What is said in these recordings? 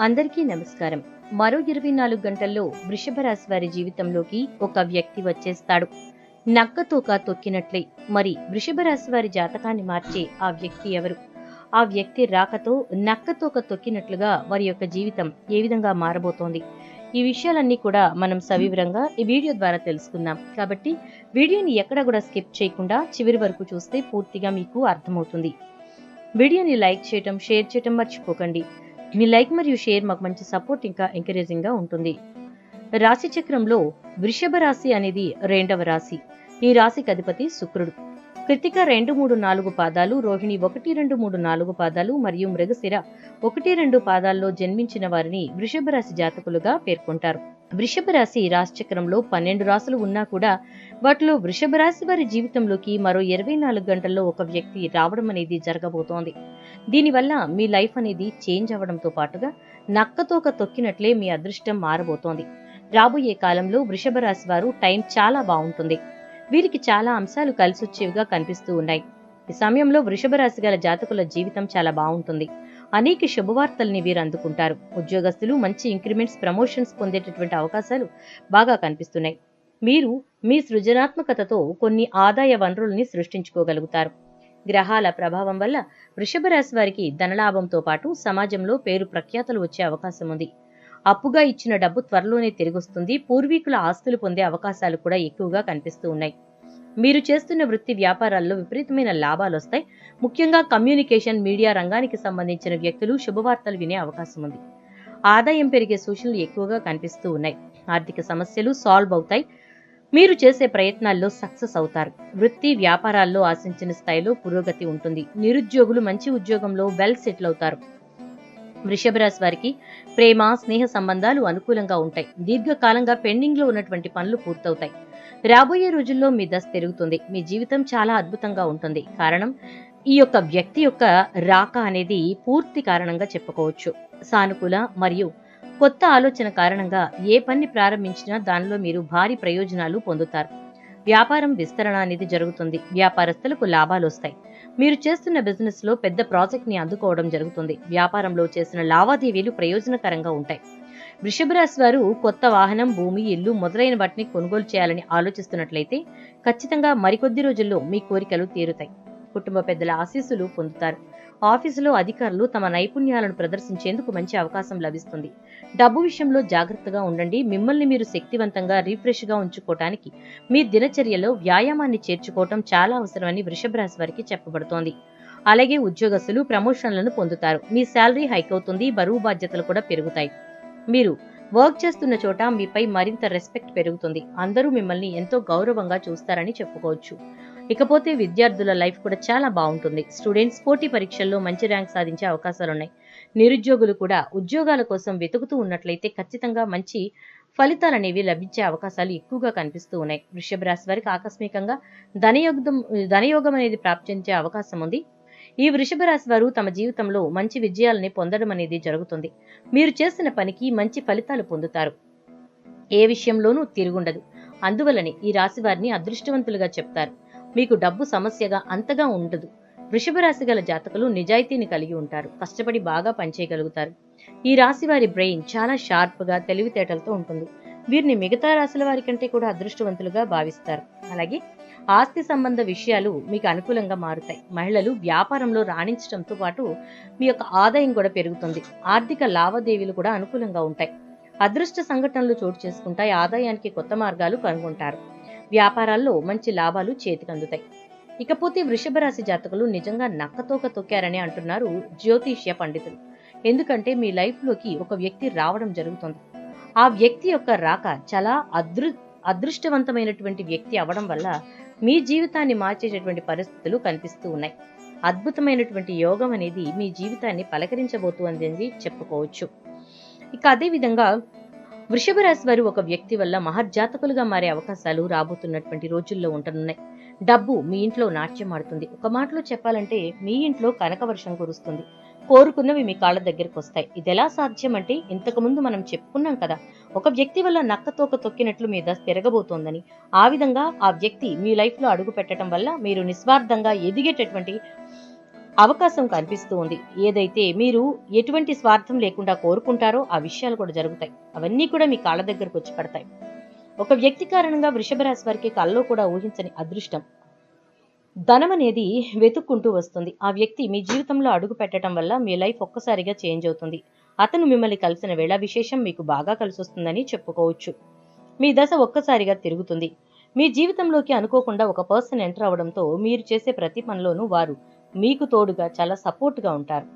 అందరికీ నమస్కారం. మరో ఇరవై నాలుగు గంటల్లో వృషభ రాశి వారి జీవితంలోకి ఒక వ్యక్తి వచ్చేస్తాడు. నక్కతోక తొక్కినట్లే. మరి వృషభ రాశి వారి జాతకాన్ని మార్చే ఆ వ్యక్తి ఎవరు? ఆ వ్యక్తి రాకతో నక్కతోక తొక్కినట్లుగా వారి యొక్క జీవితం ఏ విధంగా మారబోతోంది? ఈ విషయాలన్నీ కూడా మనం సవివరంగా ఈ వీడియో ద్వారా తెలుసుకుందాం. కాబట్టి వీడియోని ఎక్కడ కూడా స్కిప్ చేయకుండా చివరి వరకు చూస్తే పూర్తిగా మీకు అర్థమవుతుంది. వీడియోని లైక్ చేయటం షేర్ చేయటం మర్చిపోకండి. మీ లైక్ మరియు షేర్ మాకు మంచి సపోర్ట్ ఇంకా ఎంకరేజింగ్గా ఉంటుంది. రాశి చక్రంలో వృషభ రాశి అనేది రెండవ రాశి. ఈ రాశికి అధిపతి శుక్రుడు. కృతిక రెండు మూడు నాలుగు పాదాలు రోహిణి ఒకటి రెండు మూడు నాలుగు పాదాలు మరియు మృగశిర ఒకటి రెండు పాదాల్లో జన్మించిన వారిని వృషభ రాశి జాతకులుగా పేర్కొంటారు. వృషభ రాశి రాశిచక్రంలో పన్నెండు రాశులు ఉన్నా కూడా వాటిలో వృషభ రాశి వారి జీవితంలోకి మరో ఇరవై నాలుగు గంటల్లో ఒక వ్యక్తి రావడం అనేది జరగబోతోంది. దీనివల్ల మీ లైఫ్ అనేది చేంజ్ అవ్వడంతో పాటుగా నక్కతోక తొక్కినట్లే మీ అదృష్టం మారబోతోంది. రాబోయే కాలంలో వృషభ రాశి వారు టైం చాలా బాగుంటుంది. వీరికి చాలా అంశాలు కలిసొచ్చేవిగా కనిపిస్తూ ఉన్నాయి. ఈ సమయంలో వృషభ రాశి గల జాతకుల జీవితం చాలా బాగుంటుంది. అనేక శుభవార్తల్ని వీరు అందుకుంటారు. ఉద్యోగస్తులు మంచి ఇంక్రిమెంట్స్ ప్రమోషన్స్ పొందేటటువంటి అవకాశాలు బాగా కనిపిస్తున్నాయి. మీరు మీ సృజనాత్మకతతో కొన్ని ఆదాయ వనరుల్ని సృష్టించుకోగలుగుతారు. గ్రహాల ప్రభావం వల్ల వృషభ రాశి వారికి ధనలాభంతో పాటు సమాజంలో పేరు ప్రఖ్యాతలు వచ్చే అవకాశం ఉంది. అప్పుగా ఇచ్చిన డబ్బు త్వరలోనే తిరిగొస్తుంది. పూర్వీకుల ఆస్తులు పొందే అవకాశాలు కూడా ఎక్కువగా కనిపిస్తూ ఉన్నాయి. మీరు చేస్తున్న వృత్తి వ్యాపారాల్లో విపరీతమైన లాభాలు వస్తాయి. ముఖ్యంగా కమ్యూనికేషన్ మీడియా రంగానికి సంబంధించిన వ్యక్తులు శుభవార్తలు వినే అవకాశం ఉంది. ఆదాయం పెరిగే సూచనలు ఎక్కువగా కనిపిస్తూ ఉన్నాయి. ఆర్థిక సమస్యలు సాల్వ్ అవుతాయి. మీరు చేసే ప్రయత్నాల్లో సక్సెస్ అవుతారు. వృత్తి వ్యాపారాల్లో ఆశించిన స్థాయిలో పురోగతి ఉంటుంది. నిరుద్యోగులు మంచి ఉద్యోగంలో వెల్ సెటిల్ అవుతారు. వృషభ రాశి వారికి ప్రేమ స్నేహ సంబంధాలు అనుకూలంగా ఉంటాయి. దీర్ఘకాలంగా పెండింగ్లో ఉన్నటువంటి పనులు పూర్తవుతాయి. రాబోయే రోజుల్లో మీ దశ పెరుగుతుంది మీ జీవితం చాలా అద్భుతంగా ఉంటుంది. కారణం ఈ యొక్క వ్యక్తి యొక్క రాక అనేది పూర్తి కారణంగా చెప్పుకోవచ్చు. సానుకూల మరియు కొత్త ఆలోచన కారణంగా ఏ పని ప్రారంభించినా దానిలో మీరు భారీ ప్రయోజనాలు పొందుతారు. వ్యాపారం విస్తరణ అనేది జరుగుతుంది. వ్యాపారస్తులకు లాభాలు వస్తాయి. మీరు చేస్తున్న బిజినెస్లో పెద్ద ప్రాజెక్ట్ని అందుకోవడం జరుగుతుంది. వ్యాపారంలో చేసిన లావాదేవీలు ప్రయోజనకరంగా ఉంటాయి. వృషభ రాశి వారు కొత్త వాహనం భూమి ఇల్లు మొదలైన వాటిని కొనుగోలు చేయాలని ఆలోచిస్తున్నట్లయితే ఖచ్చితంగా మరికొద్ది రోజుల్లో మీ కోరికలు తీరుతాయి. కుటుంబ పెద్దల ఆశీస్సులు పొందుతారు. ఆఫీసులో అధికారులు తమ నైపుణ్యాలను ప్రదర్శించేందుకు మంచి అవకాశం లభిస్తుంది. డబ్బు విషయంలో జాగ్రత్తగా ఉండండి. మిమ్మల్ని మీరు శక్తివంతంగా రీఫ్రెష్గా ఉంచుకోవటానికి మీ దినచర్యలో వ్యాయామాన్ని చేర్చుకోవటం చాలా అవసరమని వృషభ రాశి వారికి చెప్పబడుతోంది. అలాగే ఉద్యోగస్తులు ప్రమోషన్లను పొందుతారు. మీ శాలరీ హైక్ అవుతుంది. బరువు బాధ్యతలు కూడా పెరుగుతాయి. మీరు వర్క్ చేస్తున్న చోట మీపై మరింత రెస్పెక్ట్ పెరుగుతుంది. అందరూ మిమ్మల్ని ఎంతో గౌరవంగా చూస్తారని చెప్పుకోవచ్చు. ఇకపోతే విద్యార్థుల లైఫ్ కూడా చాలా బాగుంటుంది. స్టూడెంట్స్ పోటీ పరీక్షల్లో మంచి ర్యాంక్ సాధించే అవకాశాలున్నాయి. నిరుద్యోగులు కూడా ఉద్యోగాల కోసం వెతుకుతూ ఉన్నట్లయితే ఖచ్చితంగా మంచి ఫలితాలు అనేవి లభించే అవకాశాలు ఎక్కువగా కనిపిస్తూ ఉన్నాయి. వృషభ రాశి వారికి ఆకస్మికంగా ధనయోగం ధనయోగం అనేది ప్రాప్తించే అవకాశం ఉంది. ఈ వృషభ రాశి వారు తమ జీవితంలో మంచి విజయాలని పొందడం అనేది జరుగుతుంది. మీరు చేసిన పనికి మంచి ఫలితాలు పొందుతారు. ఏ విషయంలోనూ తిరుగుండదు. అందువలనే ఈ రాశి వారిని అదృష్టవంతులుగా చెప్తారు. మీకు డబ్బు సమస్యగా అంతగా ఉండదు. వృషభ రాశి గల జాతకులు నిజాయితీని కలిగి ఉంటారు. కష్టపడి బాగా పనిచేయగలుగుతారు. ఈ రాశి వారి బ్రెయిన్ చాలా షార్ప్గా తెలివితేటలతో ఉంటుంది. వీరిని మిగతా రాశుల వారి కంటే కూడా అదృష్టవంతులుగా భావిస్తారు. అలాగే ఆస్తి సంబంధ విషయాలు మీకు అనుకూలంగా మారుతాయి. మహిళలు వ్యాపారంలో రాణించడంతో పాటు మీ యొక్క ఆదాయం కూడా పెరుగుతుంది. ఆర్థిక లావాదేవీలు కూడా అనుకూలంగా ఉంటాయి. అదృష్ట సంఘటనలు చోటు చేసుకుంటాయి. ఆదాయానికి కొత్త మార్గాలు కనుగొంటారు. వ్యాపారాల్లో మంచి లాభాలు చేతికందుతాయి. ఇకపోతే వృషభ రాశి జాతకులు నిజంగా నక్కతోక తొక్కారని అంటున్నారు జ్యోతిష్య పండితులు. ఎందుకంటే మీ లైఫ్లోకి ఒక వ్యక్తి రావడం జరుగుతుంది. ఆ వ్యక్తి యొక్క రాక చాలా అదృ అదృష్టవంతమైనటువంటి వ్యక్తి అవడం వల్ల మీ జీవితాన్ని మార్చేటటువంటి పరిస్థితులు కనిపిస్తూ ఉన్నాయి. అద్భుతమైనటువంటి యోగం అనేది మీ జీవితాన్ని పలకరించబోతోందని చెప్పుకోవచ్చు. ఇక అదే విధంగా వృషభ రాశి వారు ఒక వ్యక్తి వల్ల మహర్జాతకులుగా మారే అవకాశాలు రాబోతున్నటువంటి రోజుల్లో ఉంటున్నాయి డబ్బు మీ ఇంట్లో నాట్యం ఆడుతుంది. ఒక మాటలో చెప్పాలంటే మీ ఇంట్లో కనకవర్షం కురుస్తుంది. కోరుకున్నవి మీ కాళ్ళ దగ్గరకు వస్తాయి. ఇది ఎలా సాధ్యం అంటే ఇంతకుముందు మనం చెప్పుకున్నాం కదా ఒక వ్యక్తి వల్ల నక్కతోక తొక్కినట్లు మీద తిరగబోతోందని. ఆ విధంగా ఆ వ్యక్తి మీ లైఫ్లో అడుగు పెట్టడం వల్ల మీరు నిస్వార్థంగా ఎదిగేటటువంటి అవకాశం కనిపిస్తూ ఉంది. ఏదైతే మీరు ఎటువంటి స్వార్థం లేకుండా కోరుకుంటారో ఆ విషయాలు కూడా జరుగుతాయి. అవన్నీ కూడా మీ కాళ్ళ దగ్గరకు వచ్చి పడతాయి. ఒక వ్యక్తి కారణంగా వృషభ రాశి వారికి కల్లో కూడా ఊహించని అదృష్టం ధనం అనేది వెతుక్కుంటూ వస్తుంది. ఆ వ్యక్తి మీ జీవితంలో అడుగు పెట్టడం వల్ల మీ లైఫ్ ఒక్కసారిగా చేంజ్ అవుతుంది. అతను మిమ్మల్ని కలిసిన వేళ విశేషం మీకు బాగా కలిసి వస్తుందని చెప్పుకోవచ్చు. మీ దశ ఒక్కసారిగా తిరుగుతుంది. మీ జీవితంలోకి అనుకోకుండా ఒక పర్సన్ ఎంటర్ అవడంతో మీరు చేసే ప్రతి పనిలోనూ వారు మీకు తోడుగా చాలా సపోర్ట్గా ఉంటారు.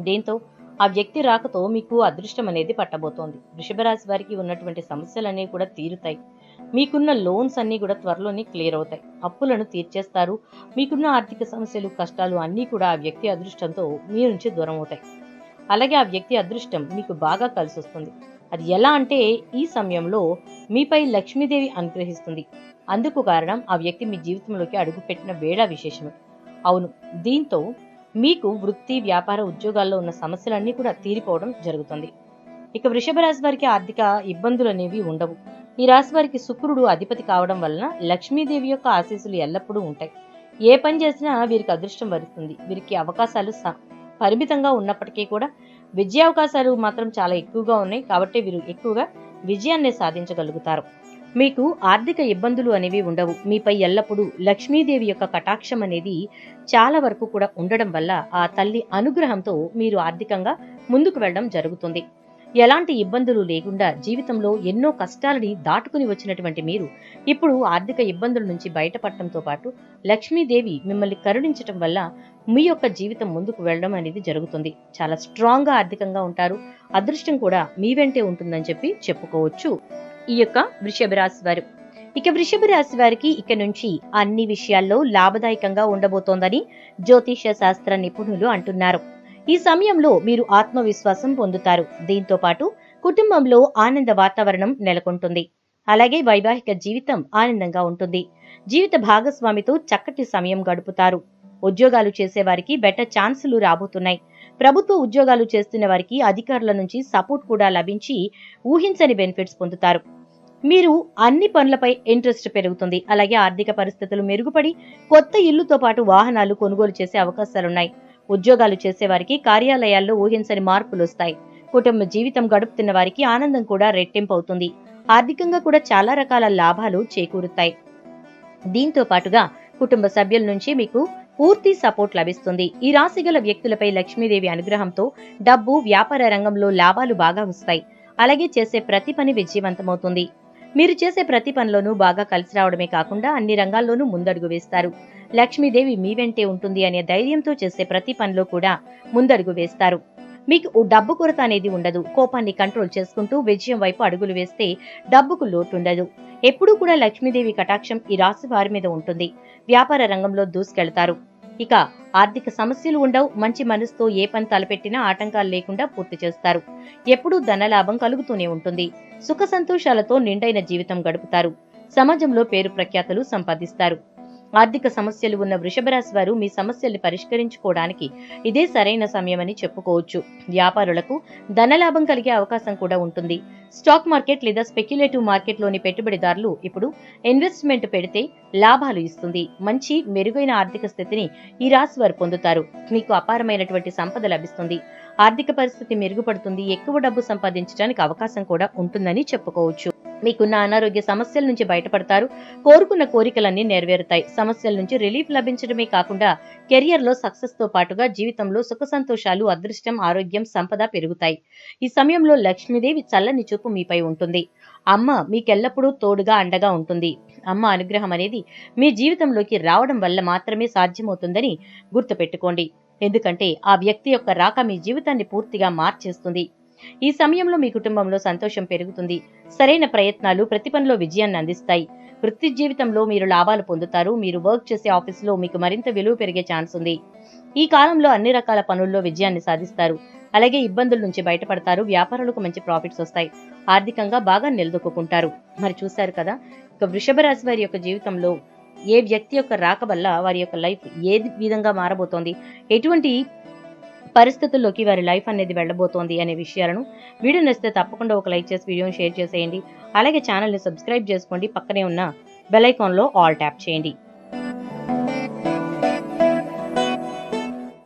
దీంతో ఆ వ్యక్తి రాకతో మీకు అదృష్టం అనేది పట్టబోతోంది. వృషభరాశి వారికి ఉన్నటువంటి సమస్యలన్నీ కూడా తీరుతాయి. మీకున్న లోన్స్ అన్నీ కూడా త్వరలోనే క్లియర్ అవుతాయి. అప్పులను తీర్చేస్తారు. మీకున్న ఆర్థిక సమస్యలు కష్టాలు అన్నీ కూడా ఆ వ్యక్తి అదృష్టంతో మీ నుంచి దూరం అవుతాయి. అలాగే ఆ వ్యక్తి అదృష్టం మీకు బాగా కలిసి వస్తుంది అది ఎలా అంటే ఈ సమయంలో మీపై లక్ష్మీదేవి అనుగ్రహిస్తుంది. అందుకు కారణం ఆ వ్యక్తి మీ జీవితంలోకి అడుగుపెట్టిన వేళ విశేషమే. అవును. దీంతో మీకు వృత్తి వ్యాపార ఉద్యోగాల్లో ఉన్న సమస్యలన్నీ కూడా తీరిపోవడం జరుగుతుంది. ఇక వృషభ రాశి వారికి ఆర్థిక ఇబ్బందులు అనేవి ఉండవు. ఈ రాశి వారికి శుక్రుడు అధిపతి కావడం వలన లక్ష్మీదేవి యొక్క ఆశీస్సులు ఎల్లప్పుడూ ఉంటాయి. ఏ పని చేసినా వీరికి అదృష్టం వరుస్తుంది. వీరికి అవకాశాలు పరిమితంగా ఉన్నప్పటికీ కూడా విజయావకాశాలు మాత్రం చాలా ఎక్కువగా ఉన్నాయి. కాబట్టి వీరు ఎక్కువగా విజయాన్ని సాధించగలుగుతారు. మీకు ఆర్థిక ఇబ్బందులు అనేవి ఉండవు. మీపై ఎల్లప్పుడూ లక్ష్మీదేవి యొక్క కటాక్షం అనేది చాలా వరకు కూడా ఉండడం వల్ల ఆ తల్లి అనుగ్రహంతో మీరు ఆర్థికంగా ముందుకు వెళ్ళడం జరుగుతుంది. ఎలాంటి ఇబ్బందులు లేకుండా జీవితంలో ఎన్నో కష్టాలని దాటుకుని వచ్చినటువంటి మీరు ఇప్పుడు ఆర్థిక ఇబ్బందుల నుంచి బయటపడటంతో పాటు లక్ష్మీదేవి మిమ్మల్ని కరుణించటం వల్ల మీ యొక్క జీవితం ముందుకు వెళ్ళడం అనేది జరుగుతుంది. చాలా స్ట్రాంగ్గా ఆర్థికంగా ఉంటారు. అదృష్టం కూడా మీ వెంటే ఉంటుందని చెప్పి చెప్పుకోవచ్చు. ఈ యొక్క వృషభ రాశి వారు. ఇక వృషభ రాశి వారికి ఇక నుంచి అన్ని విషయాల్లో లాభదాయకంగా ఉండబోతోందని జ్యోతిష శాస్త్ర నిపుణులు అంటున్నారు. ఈ సమయంలో మీరు ఆత్మవిశ్వాసం పొందుతారు. దీంతో పాటు కుటుంబంలో ఆనంద వాతావరణం నెలకొంటుంది. అలాగే వైవాహిక జీవితం ఆనందంగా ఉంటుంది. జీవిత భాగస్వామితో చక్కటి సమయం గడుపుతారు. ఉద్యోగాలు చేసేవారికి బెటర్ ఛాన్సులు రాబోతున్నాయి. ప్రభుత్వ ఉద్యోగాలు చేస్తున్న వారికి అధికారుల నుంచి సపోర్ట్ కూడా లభించి ఊహించని బెనిఫిట్స్ పొందుతారు. మీరు అన్ని పనులపై ఇంట్రెస్ట్ పెరుగుతుంది. అలాగే ఆర్థిక పరిస్థితులు మెరుగుపడి కొత్త ఇల్లుతో పాటు వాహనాలు కొనుగోలు చేసే అవకాశాలున్నాయి. ఉద్యోగాలు చేసేవారికి కార్యాలయాల్లో ఊహించని మార్పులు వస్తాయి. కుటుంబ జీవితం గడుపుతున్న వారికి ఆనందం కూడా రెట్టింపు అవుతుంది. ఆర్థికంగా కూడా చాలా రకాల లాభాలు చేకూరుతాయి. దీంతో పాటుగా కుటుంబ సభ్యుల నుంచి మీకు పూర్తి సపోర్ట్ లభిస్తుంది. ఈ రాశి గల వ్యక్తులపై లక్ష్మీదేవి అనుగ్రహంతో డబ్బు వ్యాపార రంగంలో లాభాలు బాగా వస్తాయి. అలాగే చేసే ప్రతి పని విజయవంతమవుతుంది. మీరు చేసే ప్రతి పనిలోనూ బాగా కలిసి రావడమే కాకుండా అన్ని రంగాల్లోనూ ముందడుగు వేస్తారు. లక్ష్మీదేవి మీ వెంటే ఉంటుంది అనే ధైర్యంతో చేసే ప్రతి పనిలో కూడా ముందడుగు వేస్తారు. మీకు డబ్బు కొరత అనేది ఉండదు. కోపాన్ని కంట్రోల్ చేసుకుంటూ విజయం వైపు అడుగులు వేస్తే డబ్బుకు లోటుండదు. ఎప్పుడూ కూడా లక్ష్మీదేవి కటాక్షం ఈ రాశి వారి మీద ఉంటుంది. వ్యాపార రంగంలో దూసుకెళ్తారు. ఇక ఆర్థిక సమస్యలు ఉండవు. మంచి మనసుతో ఏ పని తలపెట్టినా ఆటంకాలు లేకుండా పూర్తి చేస్తారు. ఎప్పుడూ ధనలాభం కలుగుతూనే ఉంటుంది. సుఖ సంతోషాలతో నిండైన జీవితం గడుపుతారు. సమాజంలో పేరు ప్రఖ్యాతలు సంపాదిస్తారు. ఆర్థిక సమస్యలు ఉన్న వృషభరాశి వారు మీ సమస్యల్ని పరిష్కరించుకోవడానికి ఇదే సరైన సమయమని చెప్పుకోవచ్చు. వ్యాపారులకు ధనలాభం కలిగే అవకాశం కూడా ఉంటుంది. స్టాక్ మార్కెట్ లేదా స్పెక్యులేటివ్ మార్కెట్లోని పెట్టుబడిదారులు ఇప్పుడు ఇన్వెస్ట్మెంట్ పెడితే లాభాలు ఇస్తుంది. మంచి మెరుగైన ఆర్థిక స్థితిని ఈ రాశి వారు పొందుతారు. మీకు అపారమైనటువంటి సంపద లభిస్తుంది. ఆర్థిక పరిస్థితి మెరుగుపడుతుంది. ఎక్కువ డబ్బు సంపాదించడానికి అవకాశం కూడా ఉంటుందని చెప్పుకోవచ్చు. మీకున్న అనారోగ్య సమస్యల నుంచి బయటపడతారు. కోరుకున్న కోరికలన్నీ నెరవేరుతాయి. సమస్యల నుంచి రిలీఫ్ లభించడమే కాకుండా కెరియర్లో సక్సెస్తో పాటుగా జీవితంలో సుఖ సంతోషాలు అదృష్టం ఆరోగ్యం సంపద పెరుగుతాయి. ఈ సమయంలో లక్ష్మీదేవి చల్లని చూపు మీపై ఉంటుంది. అమ్మ మీకెల్లప్పుడూ తోడుగా అండగా ఉంటుంది. అమ్మ అనుగ్రహం అనేది మీ జీవితంలోకి రావడం వల్ల మాత్రమే సాధ్యమవుతుందని గుర్తుపెట్టుకోండి. ఎందుకంటే ఆ వ్యక్తి యొక్క రాక మీ జీవితాన్ని పూర్తిగా మార్చేస్తుంది. ఈ సమయంలో మీ కుటుంబంలో సంతోషం పెరుగుతుంది. సరైన ప్రయత్నాలు ప్రతి పనిలో విజయాన్ని అందిస్తాయి. వృత్తి జీవితంలో మీరు లాభాలు పొందుతారు. మీరు వర్క్ చేసే ఆఫీసులో మీకు మరింత విలువ పెరిగే ఛాన్స్ ఉంది. ఈ కాలంలో అన్ని రకాల పనుల్లో విజయాన్ని సాధిస్తారు. అలాగే ఇబ్బందుల నుంచి బయటపడతారు. వ్యాపారులకు మంచి ప్రాఫిట్స్ వస్తాయి. ఆర్థికంగా బాగా నిలదొక్కుంటారు మరి చూశారు కదా? ఇక వృషభ రాశి వారి యొక్క జీవితంలో ఏ వ్యక్తి యొక్క రాక వల్ల వారి యొక్క లైఫ్ ఏ విధంగా మారబోతోంది? ఎటువంటి పరిస్థితుల్లోకి వారి లైఫ్ అనేది వెళ్ళబోతోంది అనే విషయాలను వీడియో నచ్చితే తప్పకుండా ఒక లైక్ చేసి వీడియోని షేర్ చేసేయండి. అలాగే ఛానల్ని సబ్స్క్రైబ్ చేసుకోండి. పక్కనే ఉన్న బెల్ ఐకాన్లో ఆల్ ట్యాప్ చేయండి.